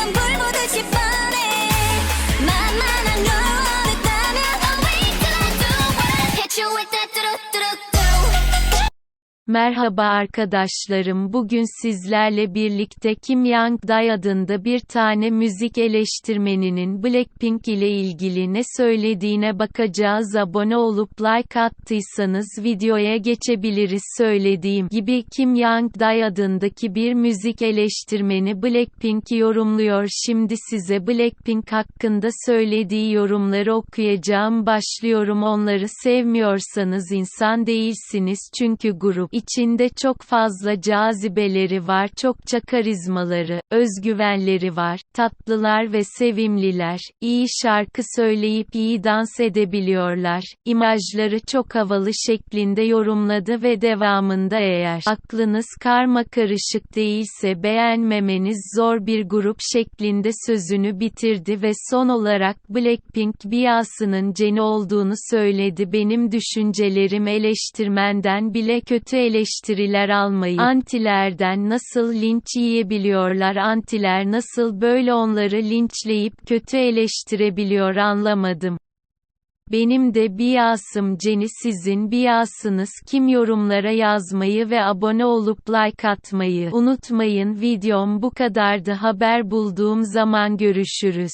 눈 불보듯이 뻔해. 만만한 걸 Merhaba arkadaşlarım bugün sizlerle birlikte Kim Young Dae adında bir tane müzik eleştirmeninin Blackpink ile ilgili ne söylediğine bakacağız. Abone olup like attıysanız videoya geçebiliriz. Söylediğim gibi Kim Young Dae adındaki bir müzik eleştirmeni Blackpink'i yorumluyor. Şimdi size Blackpink hakkında söylediği yorumları okuyacağım. Başlıyorum. Onları sevmiyorsanız insan değilsiniz. Çünkü grup içinde çok fazla cazibeleri var, çokça karizmaları, özgüvenleri var, tatlılar ve sevimliler, iyi şarkı söyleyip iyi dans edebiliyorlar, imajları çok havalı şeklinde yorumladı ve devamında eğer aklınız karma karışık değilse beğenmemeniz zor bir grup şeklinde sözünü bitirdi ve son olarak Blackpink biyasının Jennie olduğunu söyledi. Benim düşüncelerim eleştirmenden bile kötü eleştiriler almayı antilerden nasıl linç yiyebiliyorlar antiler nasıl böyle onları linçleyip kötü eleştirebiliyor anlamadım. Benim de biasım Ceni sizin biasınız kim yorumlara yazmayı ve abone olup like atmayı unutmayın videom bu kadardı haber bulduğum zaman görüşürüz.